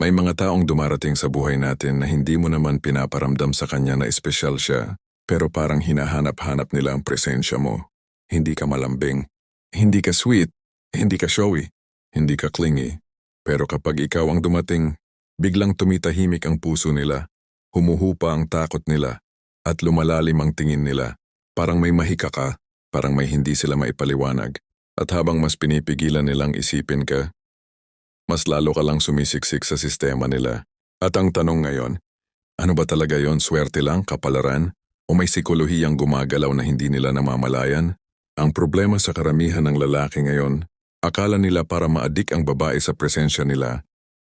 May mga taong dumarating sa buhay natin na hindi mo naman pinaparamdam sa kanya na espesyal siya, pero parang hinahanap-hanap nila ang presensya mo. Hindi ka malambing, hindi ka sweet, hindi ka showy, hindi ka clingy. Pero kapag ikaw ang dumating, biglang tumitahimik ang puso nila, humuhupa ang takot nila, at lumalalim ang tingin nila. Parang may mahika ka, parang may hindi sila maipaliwanag. At habang mas pinipigilan nilang isipin ka, mas lalo ka lang sumisiksik sa sistema nila. At ang tanong ngayon, ano ba talaga yon swerte lang, kapalaran, o may psikolohiyang gumagalaw na hindi nila namamalayan? Ang problema sa karamihan ng lalaki ngayon, akala nila para maadik ang babae sa presensya nila,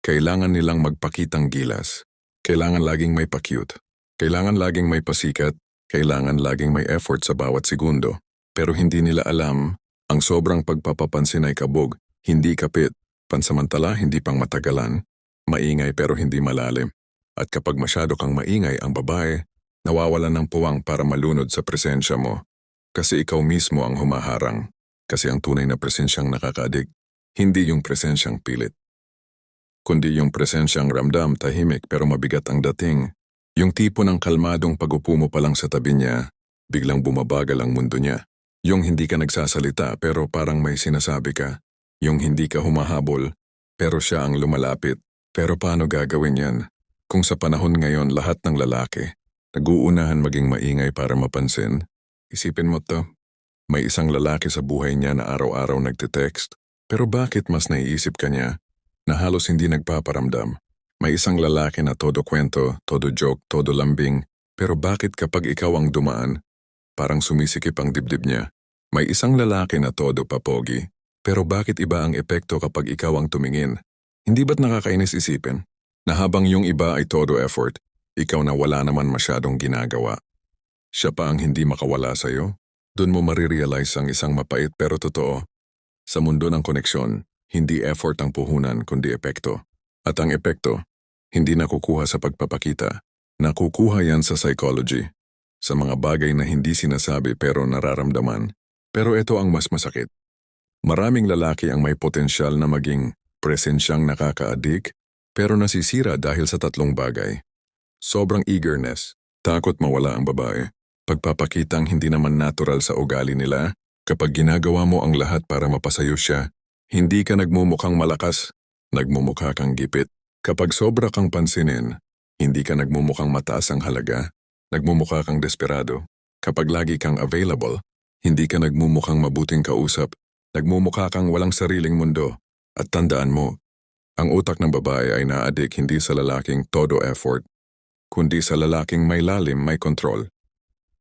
kailangan nilang magpakitang gilas. Kailangan laging may pa-cute. Kailangan laging may pasikat. Kailangan laging may effort sa bawat segundo. Pero hindi nila alam, ang sobrang pagpapapansin ay kabog, hindi kapit, pansamantala hindi pang matagalan, maingay pero hindi malalim. At kapag masyado kang maingay ang babae, nawawalan ng puwang para malunod sa presensya mo. Kasi ikaw mismo ang humaharang. Kasi ang tunay na presensyang nakakaadik, hindi yung presensyang pilit. Kundi yung presensyang ramdam, tahimik pero mabigat ang dating. Yung tipo ng kalmadong pagupo mo pa lang sa tabi niya, biglang bumabagal ang mundo niya. Yung hindi ka nagsasalita pero parang may sinasabi ka. Yung hindi ka humahabol, pero siya ang lumalapit. Pero paano gagawin yan? Kung sa panahon ngayon lahat ng lalaki, nag-uunahan maging maingay para mapansin, isipin mo to. May isang lalaki sa buhay niya na araw-araw nagte-text, pero bakit mas naiisip ka niya na halos hindi nagpaparamdam? May isang lalaki na todo kwento, todo joke, todo lambing, pero bakit kapag ikaw ang dumaan, parang sumisikip ang dibdib niya? May isang lalaki na todo papogi, pero bakit iba ang epekto kapag ikaw ang tumingin? Hindi ba't nakakainis isipin? Na habang yung iba ay todo effort, ikaw na wala naman masyadong ginagawa. Siya pa ang hindi makawala sa'yo? Doon mo marirealize ang isang mapait pero totoo. Sa mundo ng koneksyon, hindi effort ang puhunan kundi epekto. At ang epekto, hindi nakukuha sa pagpapakita. Nakukuha yan sa psychology. Sa mga bagay na hindi sinasabi pero nararamdaman. Pero ito ang mas masakit. Maraming lalaki ang may potensyal na maging presensyang nakakaadik pero nasisira dahil sa tatlong bagay. Sobrang eagerness, takot mawala ang babae, pagpapakitang hindi naman natural sa ugali nila, kapag ginagawa mo ang lahat para mapasayo siya, hindi ka nagmumukhang malakas, nagmumukha kang gipit. Kapag sobra kang pansinin, hindi ka nagmumukhang mataas ang halaga, nagmumukha kang desperado. Kapag lagi kang available, hindi ka nagmumukhang mabuting kausap, nagmumukha kang walang sariling mundo. At tandaan mo, ang utak ng babae ay naadik hindi sa lalaking todo effort, kundi sa lalaking may lalim, may control.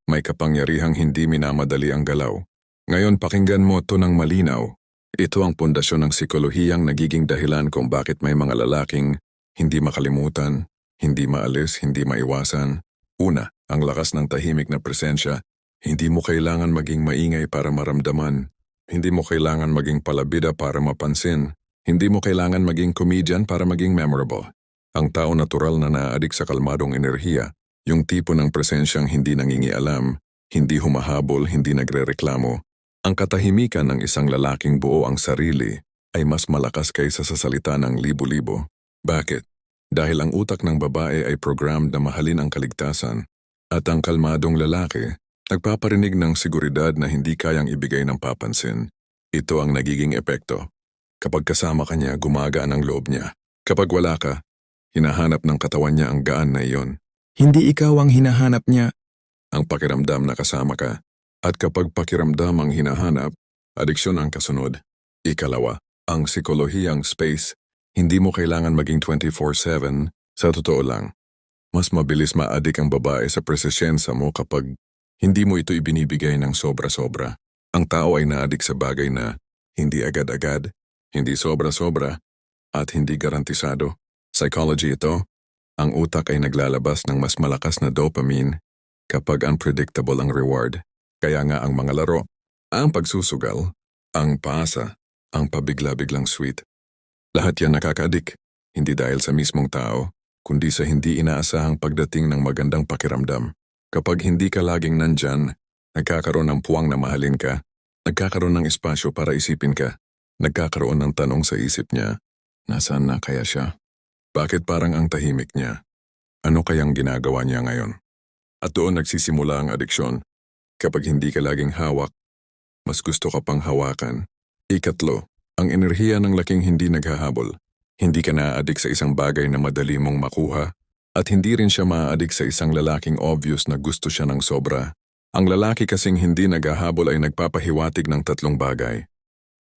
May kapangyarihang hindi minamadali ang galaw. Ngayon pakinggan mo to ng malinaw. Ito ang pundasyon ng psikolohiyang nagiging dahilan kung bakit may mga lalaking hindi makalimutan, hindi maalis, hindi maiwasan. Una, ang lakas ng tahimik na presensya. Hindi mo kailangan maging maingay para maramdaman. Hindi mo kailangan maging palabida para mapansin. Hindi mo kailangan maging comedian para maging memorable. Ang tao natural na naadik sa kalmadong enerhiya, yung tipo ng presensyang hindi nangingialam, hindi humahabol, hindi nagrereklamo. Ang katahimikan ng isang lalaking buo ang sarili ay mas malakas kaysa sa salita ng libo-libo. Bakit? Dahil ang utak ng babae ay programmed na mahalin ang kaligtasan at ang kalmadong lalaki nagpaparinig ng seguridad na hindi kayang ibigay ng papansin. Ito ang nagiging epekto. Kapag kasama ka niya, gumagaan ang loob niya. Kapag wala ka, hinahanap ng katawan niya ang gaan na iyon. Hindi ikaw ang hinahanap niya. Ang pakiramdam na kasama ka. At kapag pakiramdam ang hinahanap, adiksyon ang kasunod. Ikalawa, ang psikolohiyang space. Hindi mo kailangan maging 24-7. Sa totoo lang, mas mabilis maadik ang babae sa presensyensa mo kapag hindi mo ito ibinibigay ng sobra-sobra. Ang tao ay naadik sa bagay na hindi agad-agad, hindi sobra-sobra, at hindi garantisado. Psychology ito, ang utak ay naglalabas ng mas malakas na dopamine kapag unpredictable ang reward. Kaya nga ang mga laro, ang pagsusugal, ang paasa, ang pabigla-biglang sweet. Lahat yan nakakadik, hindi dahil sa mismong tao, kundi sa hindi inaasahang pagdating ng magandang pakiramdam. Kapag hindi ka laging nandyan, nagkakaroon ng puwang na mahalin ka, nagkakaroon ng espasyo para isipin ka, nagkakaroon ng tanong sa isip niya, nasaan na kaya siya? Bakit parang ang tahimik niya? Ano kayang ginagawa niya ngayon? At doon nagsisimula ang adiksyon. Kapag hindi ka laging hawak, mas gusto ka pang hawakan. Ikatlo, ang enerhiya ng laking hindi naghahabol. Hindi ka naaadik sa isang bagay na madali mong makuha at hindi rin siya maaadik sa isang lalaking obvious na gusto siya ng sobra. Ang lalaki kasing hindi naghahabol ay nagpapahiwatig ng tatlong bagay.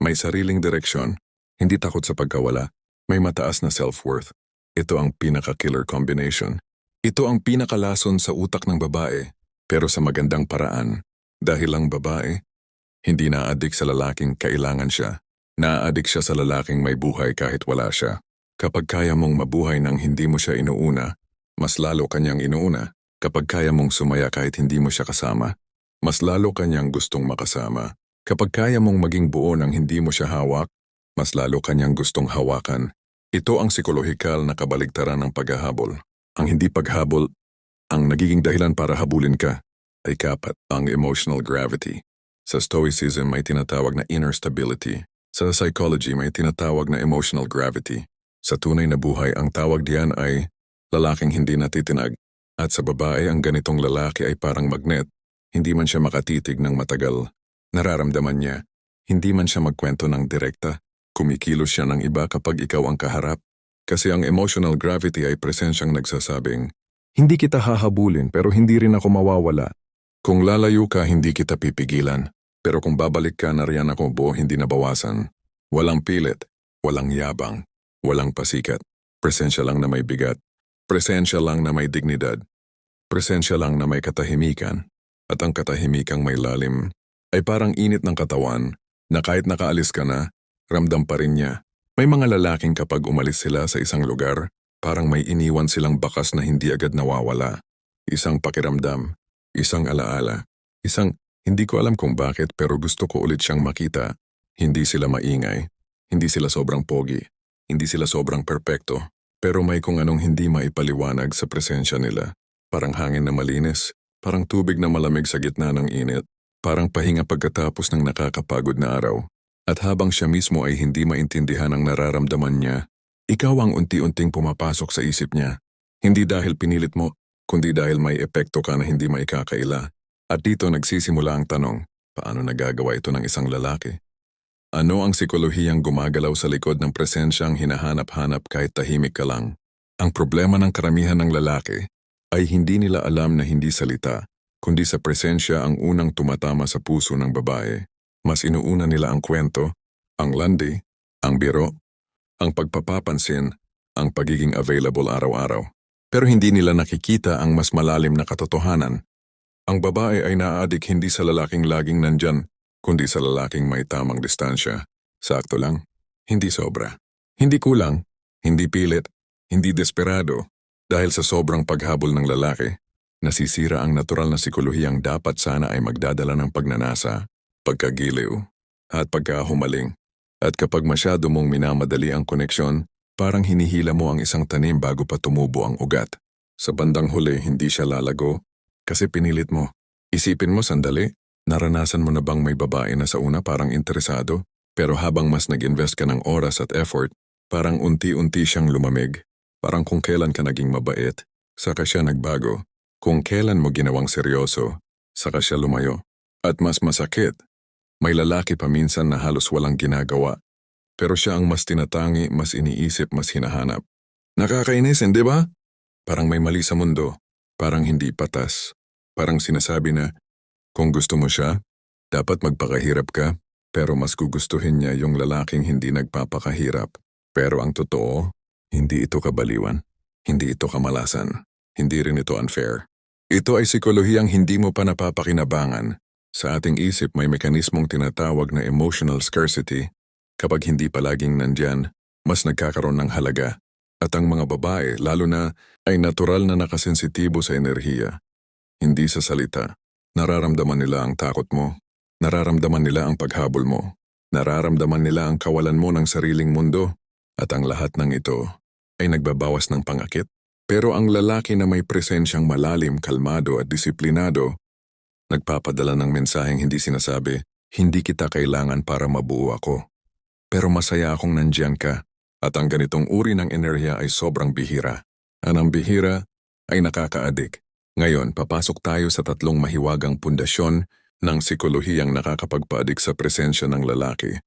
May sariling direksyon, hindi takot sa pagkawala, may mataas na self-worth. Ito ang pinaka-killer combination. Ito ang pinakalason sa utak ng babae, pero sa magandang paraan. Dahil ang babae, hindi na-addict sa lalaking kailangan siya. Na-addict siya sa lalaking may buhay kahit wala siya. Kapag kaya mong mabuhay nang hindi mo siya inuuna, mas lalo kanyang inuuna. Kapag kaya mong sumaya kahit hindi mo siya kasama, mas lalo kanyang gustong makasama. Kapag kaya mong maging buo nang hindi mo siya hawak, mas lalo kanyang gustong hawakan. Ito ang psikolohikal na kabaligtaran ng paghahabol. Ang hindi paghabol, ang nagiging dahilan para habulin ka, ay kapat ang emotional gravity. Sa Stoicism may tinatawag na inner stability. Sa psychology may tinatawag na emotional gravity. Sa tunay na buhay ang tawag diyan ay lalaking hindi natitinag. At sa babae ang ganitong lalaki ay parang magnet. Hindi man siya makatitig ng matagal. Nararamdaman niya. Hindi man siya magkwento ng direkta. Kumikilos siya ng iba kapag ikaw ang kaharap. Kasi ang emotional gravity ay presensyang nagsasabing, Hindi kita hahabulin pero hindi rin ako mawawala. Kung lalayo ka, hindi kita pipigilan. Pero kung babalik ka, nariyan ako buo hindi nabawasan. Walang pilit, walang yabang, walang pasikat. Presensya lang na may bigat. Presensya lang na may dignidad. Presensya lang na may katahimikan. At ang katahimikang may lalim ay parang init ng katawan na kahit nakaalis ka na, ramdam pa rin niya. May mga lalaking kapag umalis sila sa isang lugar, parang may iniwan silang bakas na hindi agad nawawala. Isang pakiramdam, isang alaala, isang hindi ko alam kung bakit pero gusto ko ulit siyang makita. Hindi sila maingay, hindi sila sobrang pogi, hindi sila sobrang perpekto, pero may kung anong hindi maipaliwanag sa presensya nila. Parang hangin na malinis, parang tubig na malamig sa gitna ng init, parang pahinga pagkatapos ng nakakapagod na araw. At habang siya mismo ay hindi maintindihan ang nararamdaman niya, ikaw ang unti-unting pumapasok sa isip niya. Hindi dahil pinilit mo, kundi dahil may epekto ka na hindi maikakaila. At dito nagsisimula ang tanong, paano nagagawa ito ng isang lalaki? Ano ang psikolohiyang gumagalaw sa likod ng presensyang hinahanap-hanap kahit tahimik ka lang? Ang problema ng karamihan ng lalaki ay hindi nila alam na hindi salita, kundi sa presensya ang unang tumatama sa puso ng babae. Mas inuuna nila ang kwento, ang landi, ang biro, ang pagpapapansin, ang pagiging available araw-araw. Pero hindi nila nakikita ang mas malalim na katotohanan. Ang babae ay naaadik hindi sa lalaking laging nandyan, kundi sa lalaking may tamang distansya. Sakto lang, hindi sobra. Hindi kulang, hindi pilit, hindi desperado. Dahil sa sobrang paghabol ng lalaki, nasisira ang natural na psikolohiyang dapat sana ay magdadala ng pagnanasa, pagkagiliw, at pagkahumaling. At kapag masyado mong minamadali ang koneksyon, parang hinihila mo ang isang tanim bago pa tumubo ang ugat. Sa bandang huli, hindi siya lalago kasi pinilit mo. Isipin mo sandali, naranasan mo na bang may babae na sa una parang interesado, pero habang mas nag-invest ka ng oras at effort, parang unti-unti siyang lumamig. Parang kung kailan ka naging mabait, saka siya nagbago. Kung kailan mo ginawang seryoso, saka siya lumayo. At mas masakit, may lalaki pa minsan na halos walang ginagawa. Pero siya ang mas tinatangi, mas iniisip, mas hinahanap. Nakakainis, hindi ba? Parang may mali sa mundo. Parang hindi patas. Parang sinasabi na, kung gusto mo siya, dapat magpakahirap ka, pero mas gugustuhin niya yung lalaking hindi nagpapakahirap. Pero ang totoo, hindi ito kabaliwan. Hindi ito kamalasan. Hindi rin ito unfair. Ito ay psikolohiyang hindi mo pa napapakinabangan. Sa ating isip may mekanismong tinatawag na emotional scarcity. Kapag hindi palaging nandyan, mas nagkakaroon ng halaga. At ang mga babae, lalo na, ay natural na nakasensitibo sa enerhiya. Hindi sa salita. Nararamdaman nila ang takot mo. Nararamdaman nila ang paghabol mo. Nararamdaman nila ang kawalan mo ng sariling mundo. At ang lahat ng ito ay nagbabawas ng pangakit. Pero ang lalaki na may presensyang malalim, kalmado at disiplinado, nagpapadala ng mensaheng hindi sinasabi, hindi kita kailangan para mabuo ako. Pero masaya akong nandyan ka. At ang ganitong uri ng enerhiya ay sobrang bihira. Anang bihira ay nakakaadik. Ngayon, papasok tayo sa tatlong mahiwagang pundasyon ng psikolohiyang nakakapagpaadik sa presensya ng lalaki.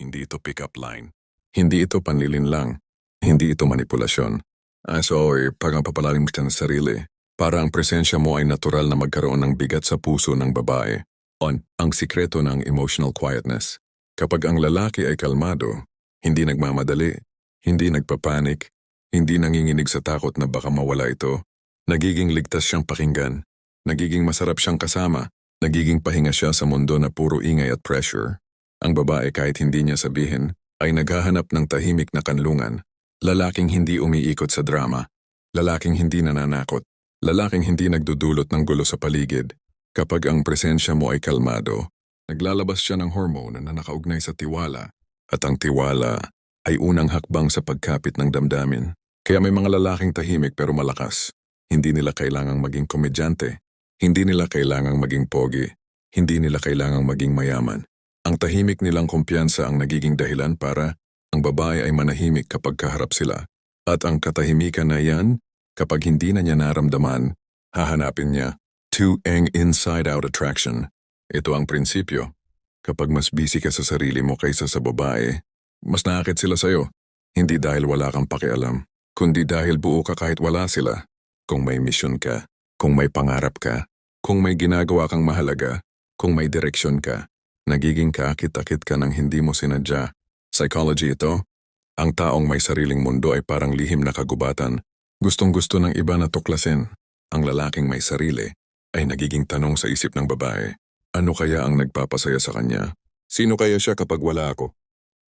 Hindi ito pick-up line. Hindi ito panlilin lang. Hindi ito manipulasyon. Ah, so, eh, pagpapalalim ka ng sarili. Para ang presensya mo ay natural na magkaroon ng bigat sa puso ng babae. On, ang sikreto ng emotional quietness. Kapag ang lalaki ay kalmado, hindi nagmamadali, hindi nagpapanik, hindi nanginginig sa takot na baka mawala ito, nagiging ligtas siyang pakinggan, nagiging masarap siyang kasama, nagiging pahinga siya sa mundo na puro ingay at pressure. Ang babae kahit hindi niya sabihin, ay naghahanap ng tahimik na kanlungan, lalaking hindi umiikot sa drama, lalaking hindi nananakot, lalaking hindi nagdudulot ng gulo sa paligid. Kapag ang presensya mo ay kalmado, naglalabas siya ng hormone na nakaugnay sa tiwala, at ang tiwala ay unang hakbang sa pagkapit ng damdamin. Kaya may mga lalaking tahimik pero malakas. Hindi nila kailangang maging komedyante. Hindi nila kailangang maging pogi. Hindi nila kailangang maging mayaman. Ang tahimik nilang kumpiyansa ang nagiging dahilan para ang babae ay manahimik kapag kaharap sila. At ang katahimikan na yan, kapag hindi na niya naramdaman, hahanapin niya. To ang inside-out attraction. Ito ang prinsipyo. Kapag mas busy ka sa sarili mo kaysa sa babae, mas naakit sila sa'yo. Hindi dahil wala kang pakialam, kundi dahil buo ka kahit wala sila. Kung may misyon ka, kung may pangarap ka, kung may ginagawa kang mahalaga, kung may direksyon ka, nagiging kaakit-akit ka ng hindi mo sinadya. Psychology ito. Ang taong may sariling mundo ay parang lihim na kagubatan. Gustong-gusto ng iba na tuklasin. Ang lalaking may sarili ay nagiging tanong sa isip ng babae. Ano kaya ang nagpapasaya sa kanya? Sino kaya siya kapag wala ako?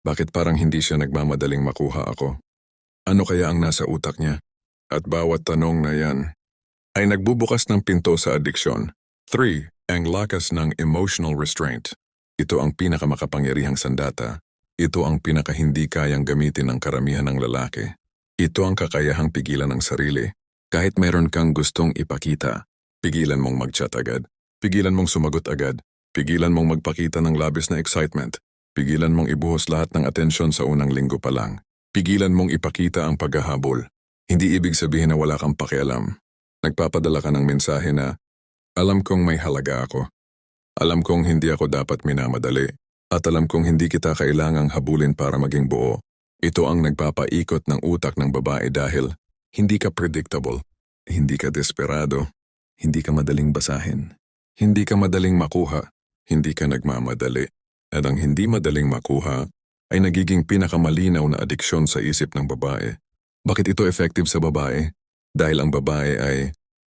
Bakit parang hindi siya nagmamadaling makuha ako? Ano kaya ang nasa utak niya? At bawat tanong na yan ay nagbubukas ng pinto sa adiksyon. 3. Ang lakas ng emotional restraint. Ito ang pinakamakapangyarihang sandata. Ito ang pinakahindi kayang gamitin ng karamihan ng lalaki. Ito ang kakayahang pigilan ng sarili. Kahit meron kang gustong ipakita, pigilan mong mag-chat agad. Pigilan mong sumagot agad. Pigilan mong magpakita ng labis na excitement. Pigilan mong ibuhos lahat ng atensyon sa unang linggo pa lang. Pigilan mong ipakita ang paghahabol. Hindi ibig sabihin na wala kang pakialam. Nagpapadala ka ng mensahe na, alam kong may halaga ako. Alam kong hindi ako dapat minamadali. At alam kong hindi kita kailangang habulin para maging buo. Ito ang nagpapaikot ng utak ng babae dahil hindi ka predictable, hindi ka desperado, hindi ka madaling basahin, hindi ka madaling makuha, hindi ka nagmamadali. At ang hindi madaling makuha ay nagiging pinakamalinaw na adiksyon sa isip ng babae. Bakit ito effective sa babae? Dahil ang babae ay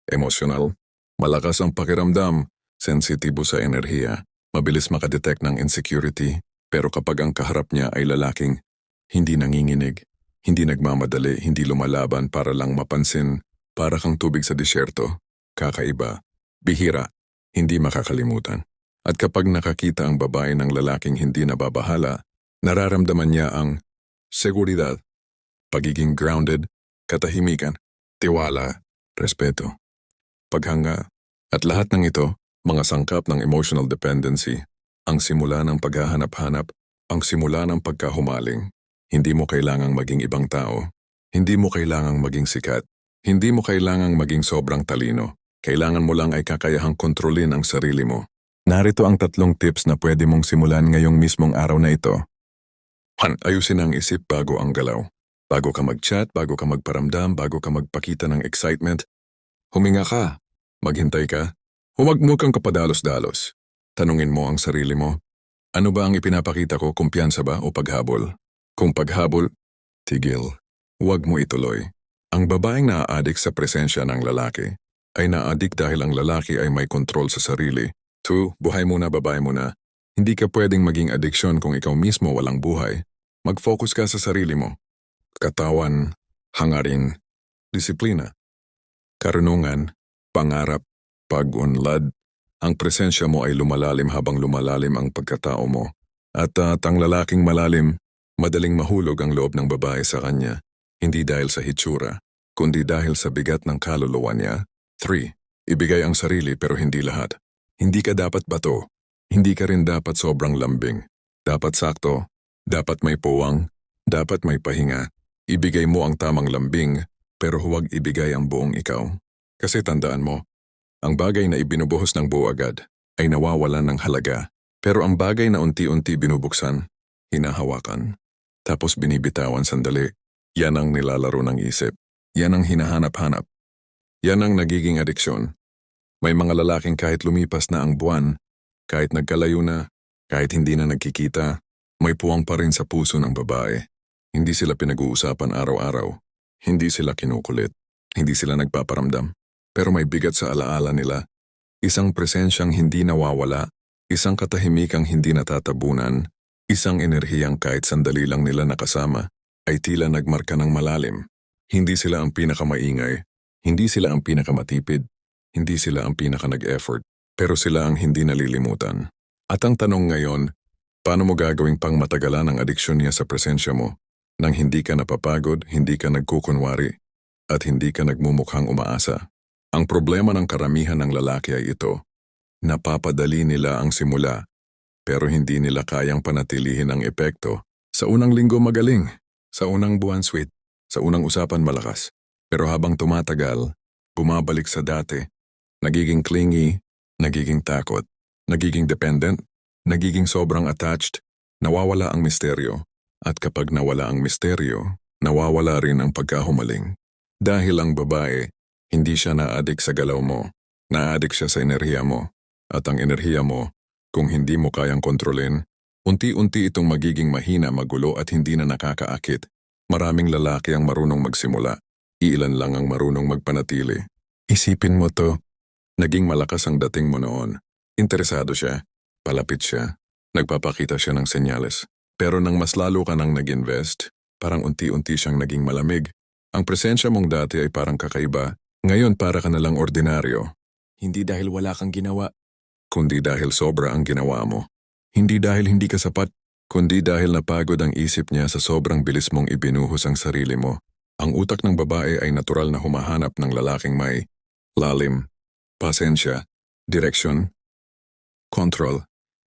emotional, malakas ang pakiramdam, sensitibo sa enerhiya, mabilis makadetect ng insecurity, pero kapag ang kaharap niya ay lalaking hindi nanginginig, hindi nagmamadali, hindi lumalaban para lang mapansin, para kang tubig sa disyerto, kakaiba, bihira, hindi makakalimutan. At kapag nakakita ang babae ng lalaking hindi nababahala, nararamdaman niya ang seguridad, pagiging grounded, katahimikan, tiwala, respeto, paghanga, at lahat ng ito, mga sangkap ng emotional dependency, ang simula ng paghahanap-hanap, ang simula ng pagkahumaling. Hindi mo kailangang maging ibang tao. Hindi mo kailangang maging sikat. Hindi mo kailangang maging sobrang talino. Kailangan mo lang ay kakayahang kontrolin ang sarili mo. Narito ang tatlong tips na pwede mong simulan ngayong mismong araw na ito. 1. Ayusin ang isip bago ang galaw. Bago ka mag-chat, bago ka magparamdam, bago ka magpakita ng excitement, huminga ka, maghintay ka, huwag mo kang kapadalos-dalos. Tanungin mo ang sarili mo, ano ba ang ipinapakita ko, kumpiyansa ba o paghabol? Kung paghabol, tigil. Huwag mo ituloy. Ang babaeng naa-addict sa presensya ng lalaki ay naa-addict dahil ang lalaki ay may kontrol sa sarili. 2. Buhay muna, babae muna. Hindi ka pwedeng maging addiksyon kung ikaw mismo walang buhay. Mag-focus ka sa sarili mo. Katawan, hangarin, disiplina. Karunungan, pangarap, pag-unlad. Ang presensya mo ay lumalalim habang lumalalim ang pagkatao mo. At at ang lalaking malalim, madaling mahulog ang loob ng babae sa kanya. Hindi dahil sa hitsura, kundi dahil sa bigat ng kaluluwa niya. 3. Ibigay ang sarili pero hindi lahat. Hindi ka dapat bato. Hindi ka rin dapat sobrang lambing. Dapat sakto. Dapat may puwang. Dapat may pahinga. Ibigay mo ang tamang lambing, pero huwag ibigay ang buong ikaw. Kasi tandaan mo, ang bagay na ibinubuhos ng buo agad ay nawawalan ng halaga. Pero ang bagay na unti-unti binubuksan, hinahawakan. Tapos binibitawan sandali. Yan ang nilalaro ng isip. Yan ang hinahanap-hanap. Yan ang nagiging adiksyon. May mga lalaking kahit lumipas na ang buwan, kahit nagkalayo na, kahit hindi na nagkikita, may puwang pa rin sa puso ng babae. Hindi sila pinag-uusapan araw-araw. Hindi sila kinukulit. Hindi sila nagpaparamdam. Pero may bigat sa alaala nila. Isang presensyang hindi nawawala. Isang katahimikang hindi natatabunan. Isang enerhiyang kahit sandali lang nila nakasama ay tila nagmarka ng malalim. Hindi sila ang pinakamaingay. Hindi sila ang pinakamatipid. Hindi sila ang pinaka nag-effort. Pero sila ang hindi nalilimutan. At ang tanong ngayon, paano mo gagawing pang matagalan ang adiksyon niya sa presensya mo? Nang hindi ka napapagod, hindi ka nagkukunwari, at hindi ka nagmumukhang umaasa. Ang problema ng karamihan ng lalaki ay ito. Napapadali nila ang simula, pero hindi nila kayang panatilihin ang epekto. Sa unang linggo magaling, sa unang buwan sweet, sa unang usapan malakas. Pero habang tumatagal, bumabalik sa dati, nagiging clingy, nagiging takot, nagiging dependent, nagiging sobrang attached, nawawala ang misteryo. At kapag nawala ang misteryo, nawawala rin ang pagkahumaling. Dahil ang babae, hindi siya na-addict sa galaw mo, na-addict siya sa enerhiya mo. At ang enerhiya mo, kung hindi mo kayang kontrolin, unti-unti itong magiging mahina, magulo at hindi na nakakaakit. Maraming lalaki ang marunong magsimula, iilan lang ang marunong magpanatili. Isipin mo to, naging malakas ang dating mo noon. Interesado siya, palapit siya, nagpapakita siya ng senyales. Pero nang mas lalo ka nang nag-invest, parang unti-unti siyang naging malamig. Ang presensya mong dati ay parang kakaiba, ngayon para ka nalang ordinaryo. Hindi dahil wala kang ginawa, kundi dahil sobra ang ginawa mo. Hindi dahil hindi ka sapat, kundi dahil napagod ang isip niya sa sobrang bilis mong ibinuhos ang sarili mo. Ang utak ng babae ay natural na humahanap ng lalaking may lalim, pasensya, direksyon, control,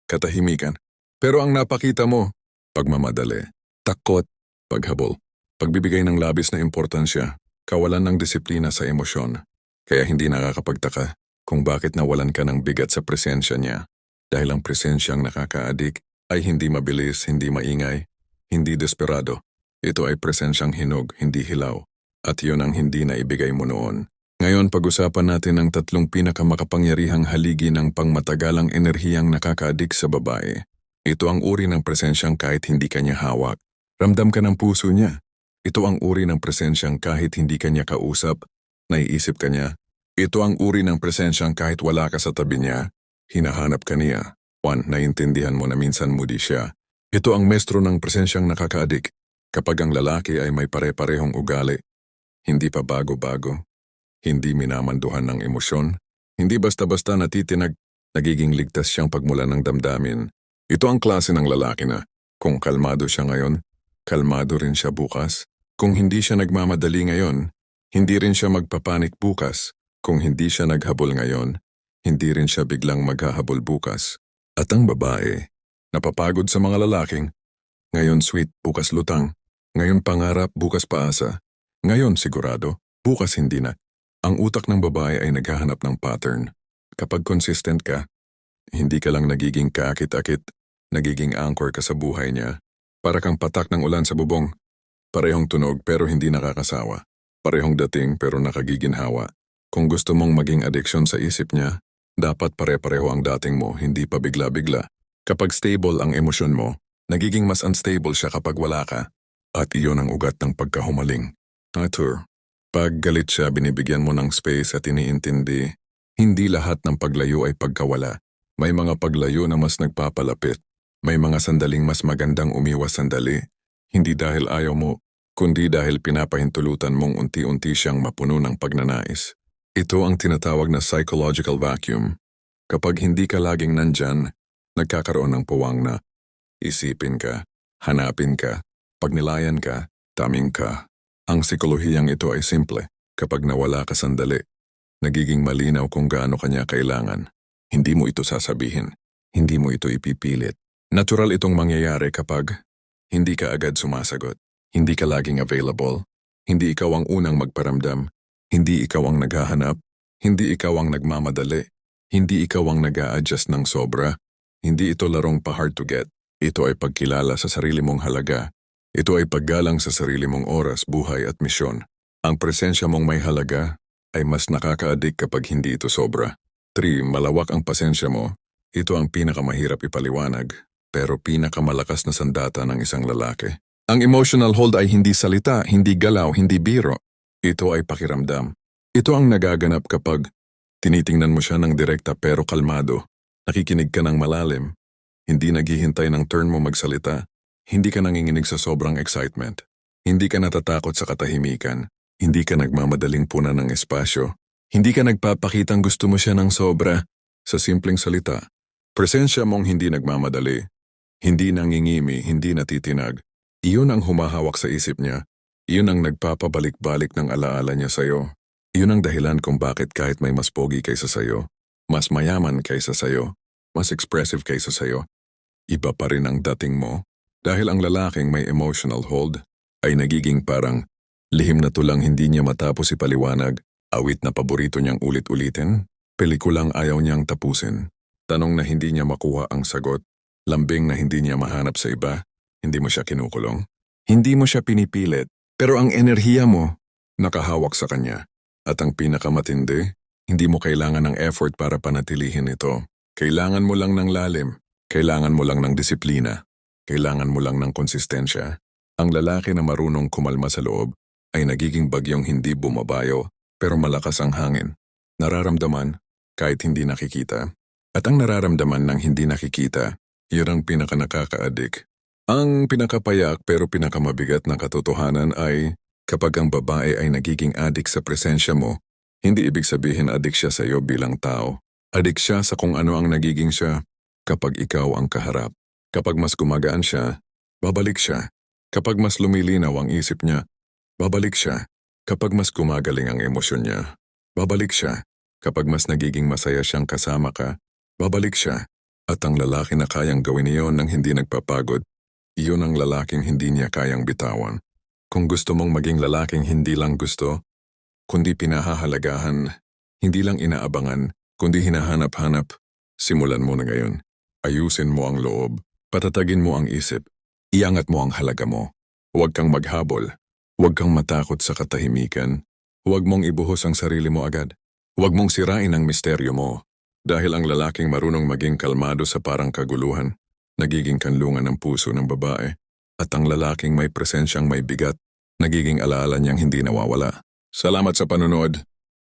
katahimikan. Pero ang napakita mo, pagmamadali, takot, paghabol, pagbibigay ng labis na importansya, kawalan ng disiplina sa emosyon. Kaya hindi nakakapagtaka kung bakit nawalan ka ng bigat sa presensya niya. Dahil ang presensyang nakakaadik ay hindi mabilis, hindi maingay, hindi desperado. Ito ay presensyang hinog, hindi hilaw. At yun ang hindi na ibigay mo noon. Ngayon pag-usapan natin ang tatlong pinakamakapangyarihang haligi ng pangmatagalang enerhiyang nakakaadik sa babae. Ito ang uri ng presensyang kahit hindi kanya hawak. Ramdam ka ng puso niya. Ito ang uri ng presensyang kahit hindi kanya kausap, naiisip ka niya. Ito ang uri ng presensyang kahit wala ka sa tabi niya, hinahanap ka niya. One, naiintindihan mo na minsan moody siya. Ito ang mestro ng presensyang nakakaadik. Kapag ang lalaki ay may pare-parehong ugali, hindi pa bago-bago, hindi minamanduhan ng emosyon, hindi basta-basta natitinag, nagiging ligtas siyang pagmula ng damdamin. Ito ang klase ng lalaki na, kung kalmado siya ngayon, kalmado rin siya bukas. Kung hindi siya nagmamadali ngayon, hindi rin siya magpapanik bukas. Kung hindi siya naghabol ngayon, hindi rin siya biglang maghahabol bukas. At ang babae, napapagod sa mga lalaking, ngayon sweet, bukas lutang. Ngayon pangarap, bukas paasa. Ngayon sigurado, bukas hindi na. Ang utak ng babae ay naghahanap ng pattern. Kapag consistent ka, hindi ka lang nagiging kaakit-akit, nagiging anchor ka sa buhay niya. Para kang patak ng ulan sa bubong. Parehong tunog pero hindi nakakasawa. Parehong dating pero nakagiginhawa. Kung gusto mong maging addiction sa isip niya, dapat pare-pareho ang dating mo, hindi pa bigla-bigla. Kapag stable ang emosyon mo, nagiging mas unstable siya kapag wala ka. At iyon ang ugat ng pagkahumaling. Natur. Pag galit siya, binibigyan mo ng space at iniintindi, hindi lahat ng paglayo ay pagkawala. May mga paglayo na mas nagpapalapit. May mga sandaling mas magandang umiwas sandali. Hindi dahil ayaw mo, kundi dahil pinapahintulutan mong unti-unti siyang mapuno ng pagnanais. Ito ang tinatawag na psychological vacuum. Kapag hindi ka laging nandyan, nagkakaroon ng puwang na isipin ka, hanapin ka, pagnilayan ka, taming ka. Ang psikolohiyang ito ay simple. Kapag nawala ka sandali, nagiging malinaw kung gaano kanya kailangan. Hindi mo ito sasabihin. Hindi mo ito ipipilit. Natural itong mangyayari kapag Hindi ka agad sumasagot. Hindi ka laging available. Hindi ikaw ang unang magparamdam. Hindi ikaw ang naghahanap. Hindi ikaw ang nagmamadali. Hindi ikaw ang nag adjust ng sobra. Hindi ito larong pa hard to get. Ito ay pagkilala sa sarili mong halaga. Ito ay paggalang sa sarili mong oras, buhay at misyon. Ang presensya mong may halaga ay mas nakaka-addict kapag hindi ito sobra. 3. Malawak ang pasensya mo. Ito ang pinakamahirap ipaliwanag, pero pinakamalakas na sandata ng isang lalaki. Ang emotional hold ay hindi salita, hindi galaw, hindi biro. Ito ay pakiramdam. Ito ang nagaganap kapag tinitingnan mo siya ng direkta pero kalmado. Nakikinig ka ng malalim. Hindi naghihintay ng turn mo magsalita. Hindi ka nanginginig sa sobrang excitement. Hindi ka natatakot sa katahimikan. Hindi ka nagmamadaling punan ng espasyo. Hindi ka nagpapakitang gusto mo siya ng sobra. Sa simpleng salita, presensya mong hindi nagmamadali. Hindi nangingimi, hindi natitinag. Iyon ang humahawak sa isip niya. Iyon ang nagpapabalik-balik ng alaala niya sa'yo. Iyon ang dahilan kung bakit kahit may mas pogi kaysa sa'yo, mas mayaman kaysa sa'yo, mas expressive kaysa sa'yo, iba pa rin ang dating mo. Dahil ang lalaking may emotional hold ay nagiging parang lihim na tulang hindi niya matapos ipaliwanag, awit na paborito niyang ulit-ulitin, pelikulang ayaw niyang tapusin, tanong na hindi niya makuha ang sagot, lambing na hindi niya mahanap sa iba, hindi mo siya kinukulong. Hindi mo siya pinipilit, pero ang enerhiya mo nakahawak sa kanya. At ang pinakamatindi, hindi mo kailangan ng effort para panatilihin ito. Kailangan mo lang ng lalim. Kailangan mo lang ng disiplina. Kailangan mo lang ng konsistensya. Ang lalaki na marunong kumalma sa loob ay nagiging bagyong hindi bumabayo pero malakas ang hangin. Nararamdaman kahit hindi nakikita. At ang nararamdaman ng hindi nakikita, yun ang pinakanakaka-addict. Ang pinakapayak pero pinakamabigat na katotohanan ay kapag ang babae ay nagiging addict sa presensya mo, hindi ibig sabihin addict siya sa iyo bilang tao. Addict siya sa kung ano ang nagiging siya kapag ikaw ang kaharap. Kapag mas gumagaan siya, babalik siya. Kapag mas lumilinaw ang isip niya, babalik siya. Kapag mas gumagaling ang emosyon niya, babalik siya. Kapag mas nagiging masaya siyang kasama ka, babalik siya. At ang lalaki na kayang gawin iyon ng hindi nagpapagod, iyon ang lalaking hindi niya kayang bitawan. Kung gusto mong maging lalaking hindi lang gusto, kundi pinahahalagahan, hindi lang inaabangan, kundi hinahanap-hanap, simulan mo na ngayon. Ayusin mo ang loob, patatagin mo ang isip, iangat mo ang halaga mo. Huwag kang maghabol, huwag kang matakot sa katahimikan, huwag mong ibuhos ang sarili mo agad. Huwag mong sirain ang misteryo mo, dahil ang lalaking marunong maging kalmado sa parang kaguluhan, nagiging kanlungan ng puso ng babae, at ang lalaking may presensyang may bigat, nagiging alaala niyang hindi nawawala. Salamat sa panonood.